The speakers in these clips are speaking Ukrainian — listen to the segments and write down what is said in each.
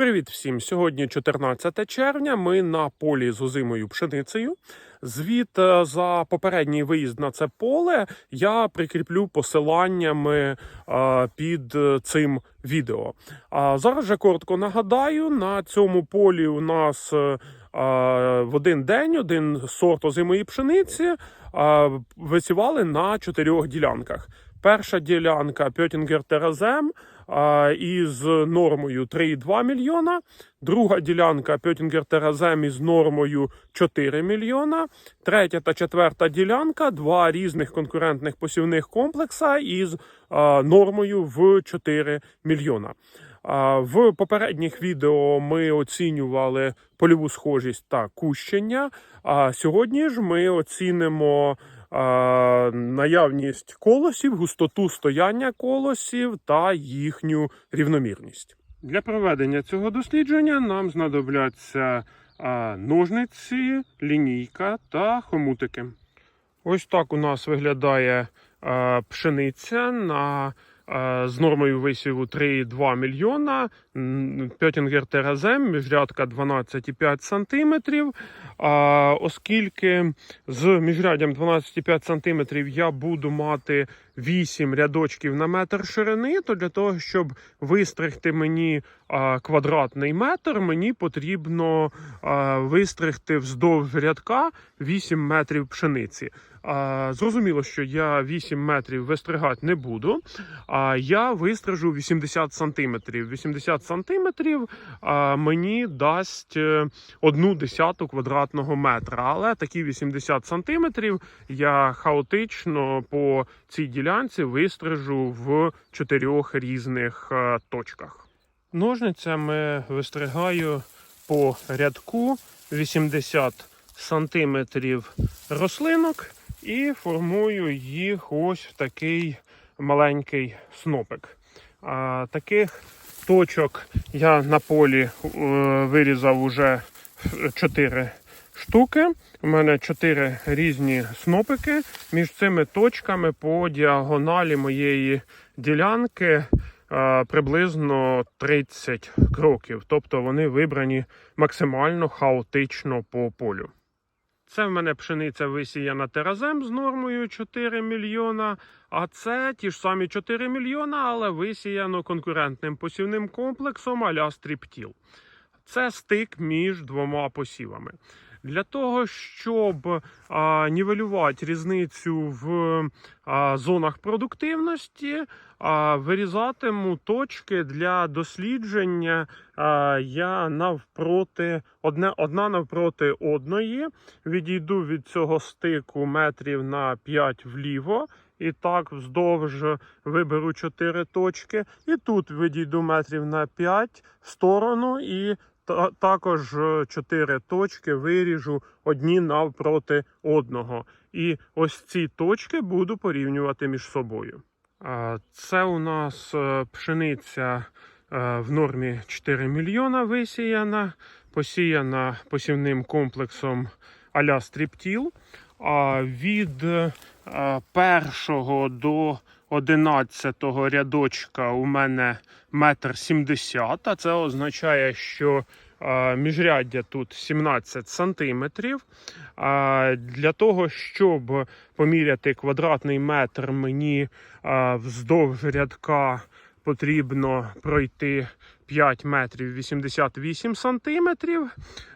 Привіт всім! Сьогодні 14 червня. Ми на полі з озимою пшеницею. Звіт е, за попередній виїзд на це поле я прикріплю посиланнями е, під е, цим відео. А зараз же коротко нагадаю: на цьому полі у нас в один день один сорт озимої пшениці висівали на чотирьох ділянках. Перша ділянка Пьотінгер Теразем із нормою 3,2 мільйона. Друга ділянка Пьотінгер Теразем із нормою 4 мільйона. Третя та четверта ділянка два різних конкурентних посівних комплекса із нормою в 4 мільйона. В попередніх відео ми оцінювали польову схожість та кущення. А сьогодні ж ми оцінимо наявність колосів, густоту стояння колосів та їхню рівномірність. Для проведення цього дослідження нам знадобляться ножниці, лінійка та хомутики. Ось так у нас виглядає пшениця на з нормою висіву 3,2 мільйона. Пьотінгер Теразем, міжрядка 12,5 сантиметрів. А, оскільки з міжряддям 12,5 сантиметрів я буду мати 8 рядочків на метр ширини, то для того, щоб вистригти мені квадратний метр, мені потрібно вистригти вздовж рядка 8 метрів пшениці. Зрозуміло, що я 8 метрів вистригати не буду, а я вистрижу 80 сантиметрів. 80 сантиметрів мені дасть е, одну десяту квадратного метра. Але такі 80 сантиметрів я хаотично по цій ділянці вистрижу в чотирьох різних е, точках. Ножницями вистригаю по рядку 80 сантиметрів рослинок і формую їх ось в такий маленький снопик. А, таких точок я на полі е, вирізав уже 4 штуки. У мене 4 різні снопики. Між цими точками по діагоналі моєї ділянки е, приблизно 30 кроків. Тобто вони вибрані максимально хаотично по полю. Це в мене пшениця висіяна теразем з нормою 4 мільйона. А це ті ж самі 4 мільйона, але висіяно конкурентним посівним комплексом аля стріптіл. Це стик між двома посівами. Для того, щоб а, нівелювати різницю в а, зонах продуктивності, а, вирізатиму точки для дослідження. А, я навпроти одне, одна навпроти одної. Відійду від цього стику метрів на 5 вліво. І так вздовж виберу 4 точки. І тут відійду метрів на 5 в сторону і та- також 4 точки виріжу одні навпроти одного. І ось ці точки буду порівнювати між собою. Це у нас е, пшениця е, в нормі 4 мільйона висіяна, посіяна посівним комплексом аля стріптіл. А від е, першого до 11 рядочка у мене метр сімдесят, а це означає, що е, міжряддя тут 17 сантиметрів. Для того, щоб поміряти квадратний метр, мені е, вздовж рядка потрібно пройти 5 метрів 88 сантиметрів.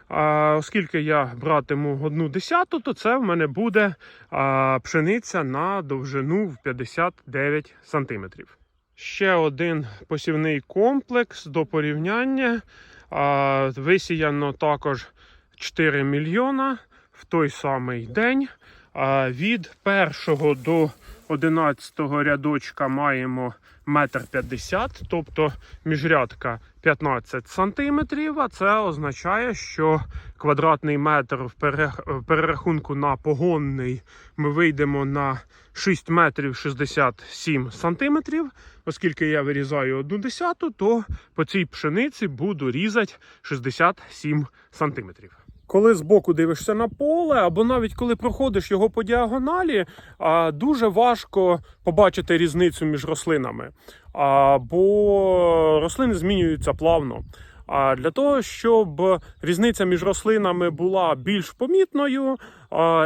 А, оскільки я братиму одну десяту, то це в мене буде а, пшениця на довжину в 59 сантиметрів. Ще один посівний комплекс до порівняння. А, висіяно також 4 мільйона в той самий день. А, від першого до 11 рядочка маємо метр п'ятдесят, тобто міжрядка 15 сантиметрів. А це означає, що квадратний метр в перерахунку на погонний ми вийдемо на 6 метрів 67 сантиметрів. Оскільки я вирізаю одну десяту, то по цій пшениці буду різати 67 сантиметрів. Коли збоку дивишся на поле, або навіть коли проходиш його по діагоналі, дуже важко побачити різницю між рослинами. Бо рослини змінюються плавно. А для того, щоб різниця між рослинами була більш помітною,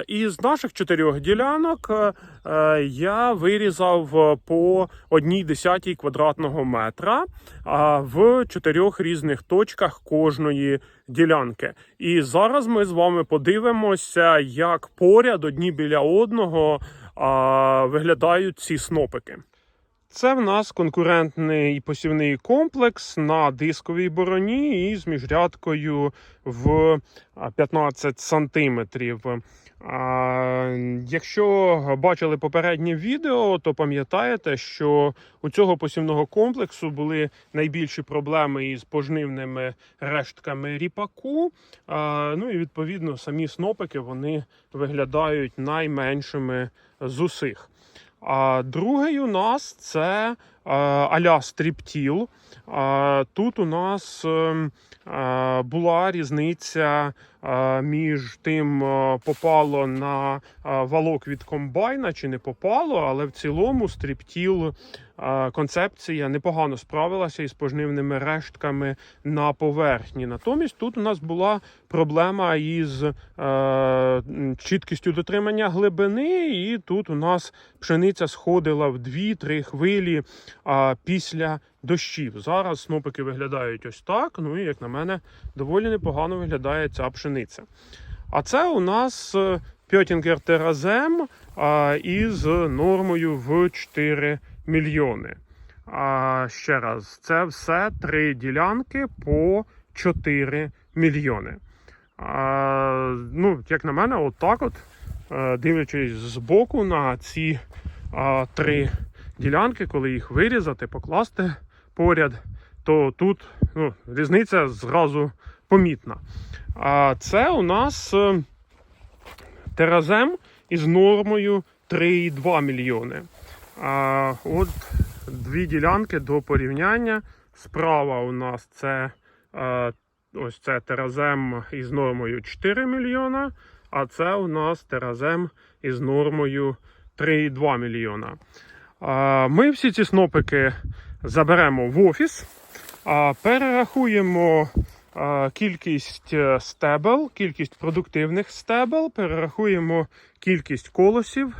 із наших чотирьох ділянок е, е, я вирізав по одній десятій квадратного метра в чотирьох різних точках кожної ділянки. І зараз ми з вами подивимося, як поряд одні біля одного виглядають ці снопики. Це в нас конкурентний посівний комплекс на дисковій бороні із міжрядкою в 15 сантиметрів. Якщо бачили попереднє відео, то пам'ятаєте, що у цього посівного комплексу були найбільші проблеми із пожнивними рештками ріпаку. Ну і відповідно самі снопики вони виглядають найменшими з усіх. А другий у нас це е, аля стріптіл. Тут у нас ем, е, була різниця е, між тим, попало на валок від комбайна чи не попало, але в цілому стріптіл концепція непогано справилася із пожнивними рештками на поверхні. Натомість тут у нас була проблема із е, чіткістю дотримання глибини, і тут у нас пшениця сходила в 2-3 хвилі після дощів. Зараз снопики виглядають ось так. Ну і як на мене, доволі непогано виглядає ця пшениця. А це у нас е, Пьотінгер Теразем із нормою в 4 мільйони. А, ще раз, це все три ділянки по 4 мільйони. А, ну, як на мене, отак от, е, дивлячись збоку на ці а, три ділянки, коли їх вирізати, покласти поряд, то тут ну, різниця зразу помітна. А це у нас е, теразем із нормою 3,2 мільйони. А, от дві ділянки до порівняння. Справа у нас це е, ось це теразем із нормою 4 мільйона, а це у нас теразем із нормою 3,2 мільйона. А, Ми всі ці снопики заберемо в офіс, а, перерахуємо а, кількість е, стебел, кількість продуктивних стебел, перерахуємо кількість колосів,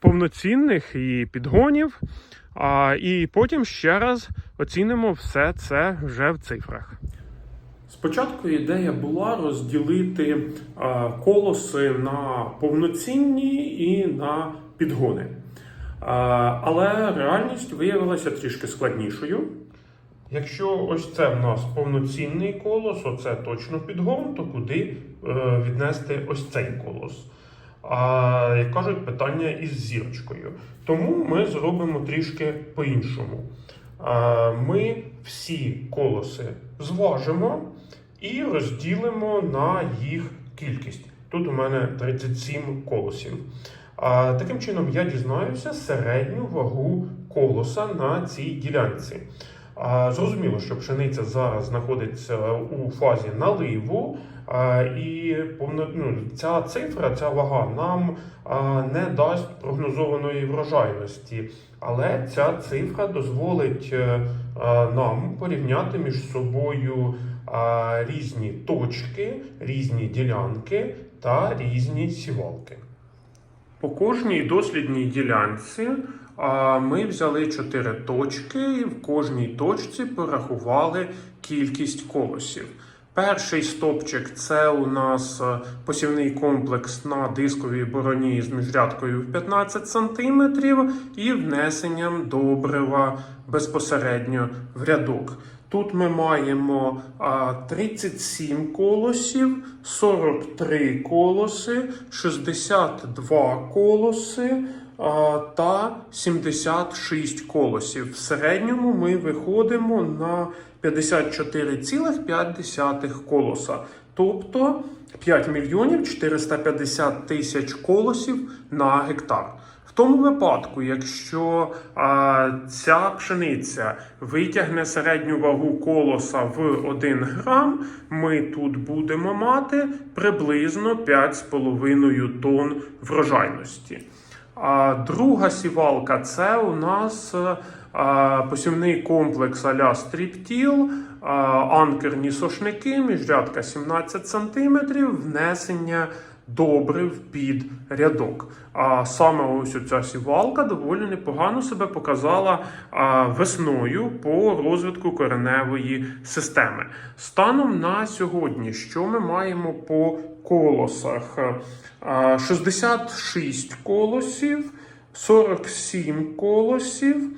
повноцінних і підгонів. І потім ще раз оцінимо все це вже в цифрах. Спочатку ідея була розділити колоси на повноцінні і на підгони. Але реальність виявилася трішки складнішою. Якщо ось це в нас повноцінний колос, оце точно підгон, то куди е, віднести ось цей колос? А як кажуть, питання із зірочкою. Тому ми зробимо трішки по-іншому. Ми всі колоси зважимо і розділимо на їх кількість. Тут у мене 37 колосів. Таким чином я дізнаюся середню вагу колоса на цій ділянці. Зрозуміло, що пшениця зараз знаходиться у фазі наливу, і ну, ця цифра, ця вага нам не дасть прогнозованої врожайності, але ця цифра дозволить е, нам порівняти між собою різні точки, різні ділянки та різні сівалки. По кожній дослідній ділянці ми взяли чотири точки і в кожній точці порахували кількість колосів. Перший стопчик це у нас посівний комплекс на дисковій бороні з міжрядкою в 15 см і внесенням добрива безпосередньо в рядок. Тут ми маємо 37 колосів, 43 колоси, 62 колоси та 76 колосів. В середньому ми виходимо на 54,5 колоса. Тобто 5 мільйонів 450 тисяч колосів на гектар. Тому випадку, якщо а, ця пшениця витягне середню вагу колоса в 1 грам, ми тут будемо мати приблизно 5,5 тонн врожайності. А друга сівалка це у нас а, посівний комплекс а-ля стріптіл, анкерні сошники, міжрядка 17 см, внесення добрив під рядок. А саме ось ця сівалка доволі непогано себе показала весною по розвитку кореневої системи. Станом на сьогодні, що ми маємо по колосах? 66 колосів, 47 колосів,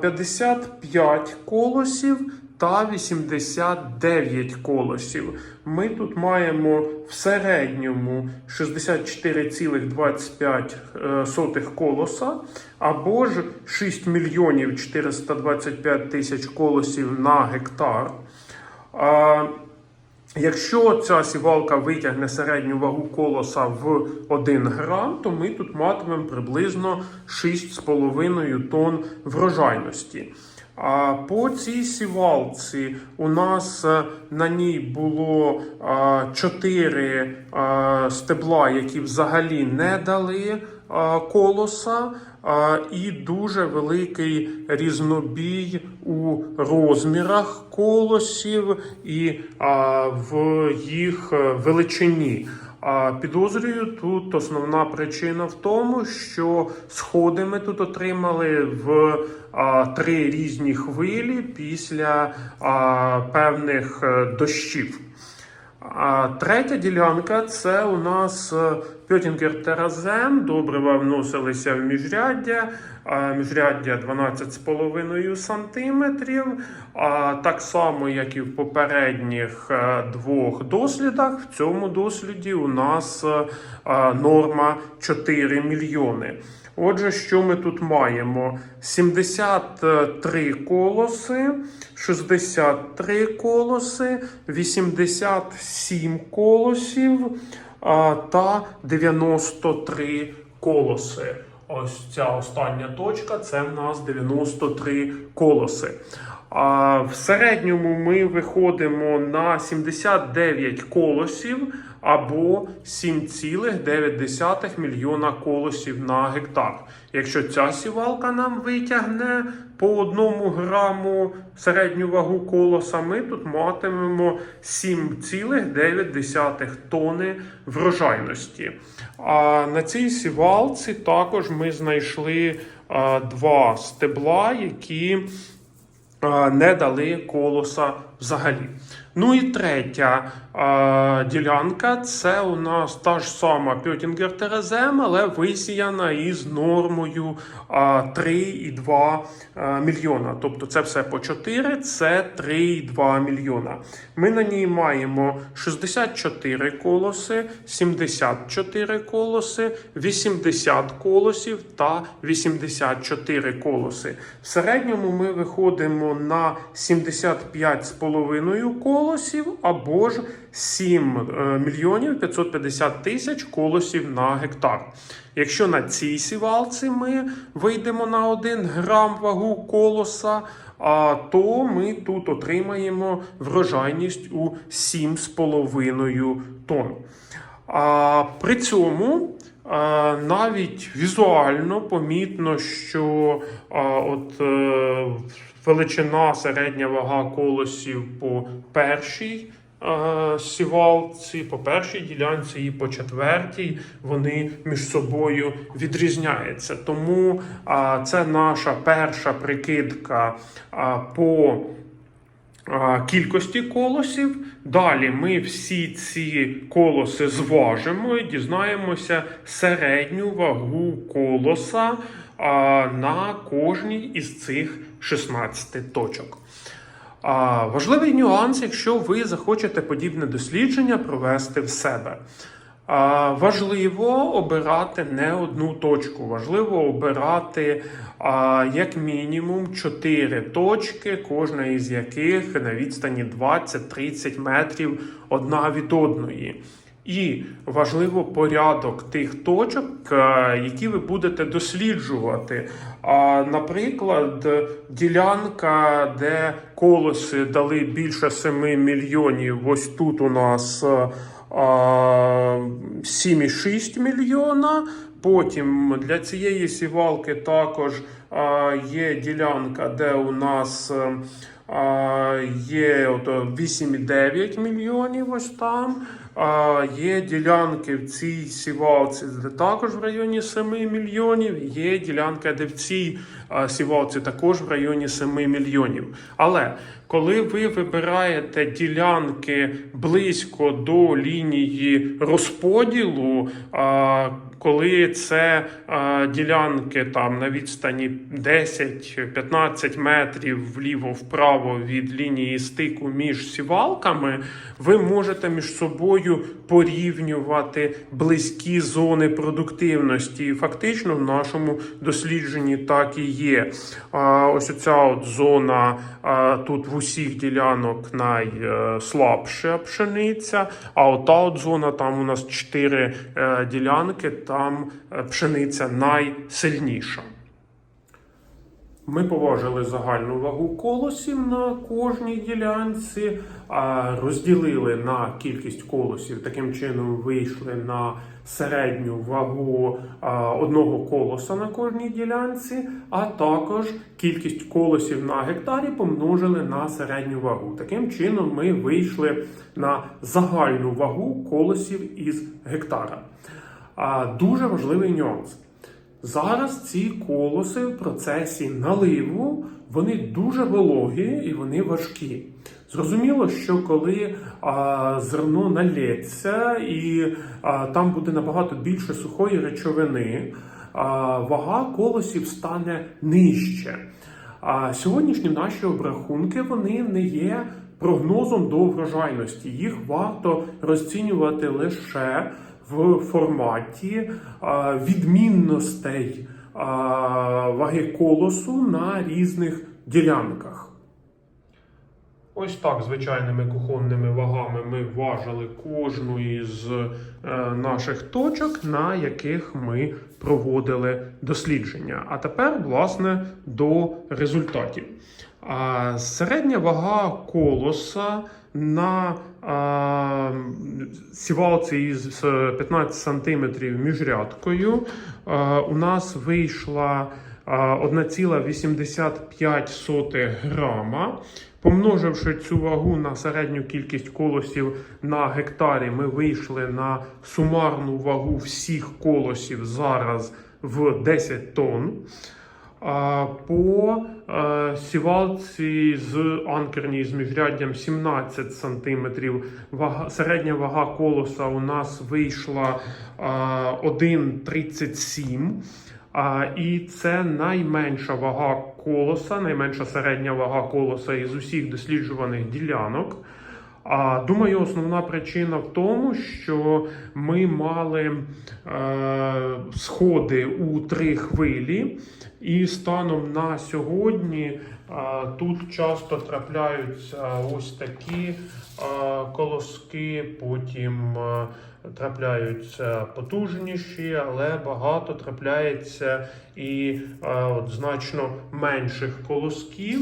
55 колосів та 89 колосів. Ми тут маємо в середньому 64,25 колоса, або ж 6 мільйонів 425 тисяч колосів на гектар. Якщо ця сівалка витягне середню вагу колоса в 1 грам, то ми тут матимемо приблизно 6,5 тонн врожайності. По цій сівалці у нас е, на ній було 4 стебла, які взагалі не дали колоса, і дуже великий різнобій у розмірах колосів і в їх е, величині. Підозрюю, тут основна причина в тому, що сходи ми тут отримали в три різні хвилі після певних е, дощів. А третя ділянка це у нас Пьотінгер Теразем. Добрива вносилися в міжряддя. Міжряддя 12,5 см. Так само, як і в попередніх е, двох дослідах, в цьому досліді у нас е, норма 4 мільйони. Отже, що ми тут маємо? 73 колоси, 63 колоси, 87 колосів та 93 колоси. Ось ця остання точка це в нас 93 колоси. А в середньому ми виходимо на 79 колосів або 7,9 мільйона колосів на гектар. Якщо ця сівалка нам витягне по одному граму середню вагу колоса, ми тут матимемо 7,9 тони врожайності. А на цій сівалці також ми знайшли два стебла, які не дали колоса взагалі. Ну і третя а, ділянка це у нас та ж сама Пьотінгер Терезем, але висіяна із нормою а, 3,2 а, мільйона. Тобто це все по 4, це 3,2 мільйона. Ми на ній маємо 64 колоси, 74 колоси, 80 колосів та 84 колоси. В середньому ми виходимо на 75,5 колосів або ж 7 е, мільйонів 550 тисяч колосів на гектар. Якщо на цій сівалці ми вийдемо на 1 грам вагу колоса, то ми тут отримаємо врожайність у 7,5 тонн. А, при цьому навіть візуально помітно, що от, е, величина середня вага колосів по першій е, сівалці, по першій ділянці і по четвертій вони між собою відрізняються. Тому а, це наша перша прикидка а, по кількості колосів. Далі ми всі ці колоси зважимо і дізнаємося середню вагу колоса на кожній із цих 16 точок. Важливий нюанс, якщо ви захочете подібне дослідження провести в себе. Важливо обирати не одну точку, важливо обирати як мінімум 4 точки, кожна із яких на відстані 20-30 метрів одна від одної. І важливо порядок тих точок, е, які ви будете досліджувати. Наприклад, ділянка, де колоси дали більше 7 мільйонів. Ось тут у нас е, а, 7,6 мільйона. Потім для цієї сівалки також а, є ділянка, де у нас е, є ото 8,9 мільйонів. Ось там. Є ділянки в цій сівалці, де також в районі 7 мільйонів. Є ділянка, де в цій сівалці також в районі 7 мільйонів. Але коли ви вибираєте ділянки близько до лінії розподілу, коли це ділянки там на відстані 10-15 метрів вліво-вправо від лінії стику між сівалками, ви можете між собою порівнювати близькі зони продуктивності. Фактично в нашому дослідженні так і є. Ось оця от зона тут в усіх ділянок найслабша пшениця, а ота от зона, там у нас 4 е, ділянки, там е, пшениця найсильніша. Ми поважили загальну вагу колосів на кожній ділянці, розділили на кількість колосів. Таким чином вийшли на середню вагу одного колоса на кожній ділянці, а також кількість колосів на гектарі помножили на середню вагу. Таким чином ми вийшли на загальну вагу колосів із гектара. Дуже важливий нюанс. Зараз ці колоси в процесі наливу вони дуже вологі і вони важкі. Зрозуміло, що коли а, зерно налється і а, там буде набагато більше сухої речовини, а, вага колосів стане нижче. А сьогоднішні наші обрахунки вони не є прогнозом до врожайності. Їх варто розцінювати лише в форматі відмінностей ваги колосу на різних ділянках. Ось так звичайними кухонними вагами ми важили кожну із е, наших точок, на яких ми проводили дослідження. А тепер, власне, до результатів. Середня вага колоса на а, сівалці із 15 см міжрядкою а, у нас вийшла а, 1,85 грама. Помноживши цю вагу на середню кількість колосів на гектарі, ми вийшли на сумарну вагу всіх колосів зараз в 10 тонн. По е, сівалці з анкерній з міжряддям 17 см. Вага, середня вага колоса у нас вийшла е, 1,37 і це найменша вага колоса, найменша середня вага колоса із усіх досліджуваних ділянок. А думаю, основна причина в тому, що ми мали е, сходи у три хвилі, і станом на сьогодні е, тут часто трапляються ось такі е, колоски, потім трапляються потужніші, але багато трапляється і от, значно менших колосків.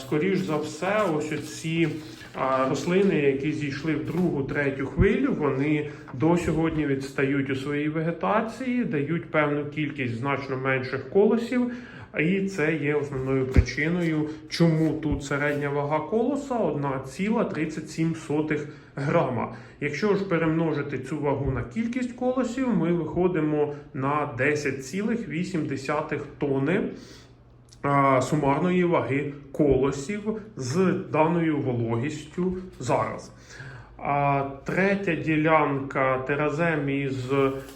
Скоріш за все, ось оці а, рослини, які зійшли в другу, третю хвилю, вони до сьогодні відстають у своїй вегетації, дають певну кількість значно менших колосів. І це є основною причиною, чому тут середня вага колоса 1,37 грама. Якщо ж перемножити цю вагу на кількість колосів, ми виходимо на 10,8 тонни а, сумарної ваги колосів з даною вологістю зараз. А третя ділянка теразем із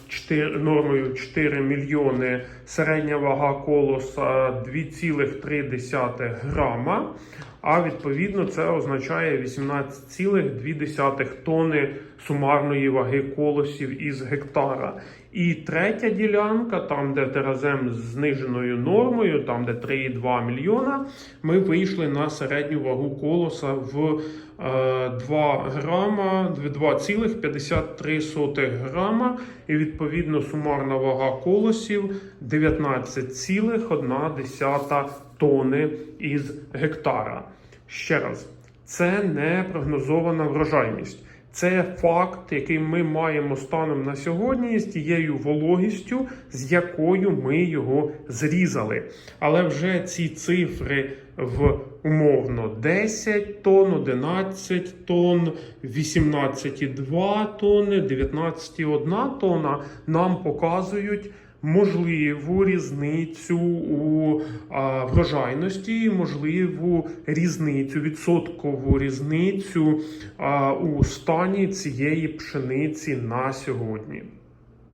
4, нормою 4 мільйони, середня вага колоса 2,3 грама. А відповідно це означає 18,2 тонни сумарної ваги колосів із гектара. І третя ділянка, там де теразем з зниженою нормою, там де 3,2 мільйона, ми вийшли на середню вагу колоса в е, 2 грама, 2,53 грама. І відповідно сумарна вага колосів 19,1 тонни із гектара. Ще раз, це не прогнозована врожайність. Це факт, який ми маємо станом на сьогодні з тією вологістю, з якою ми його зрізали. Але вже ці цифри в умовно 10 тонн, 11 тонн, 18,2 тонни, 19,1 тонна нам показують можливу різницю у врожайності, можливу різницю, відсоткову різницю у стані цієї пшениці на сьогодні.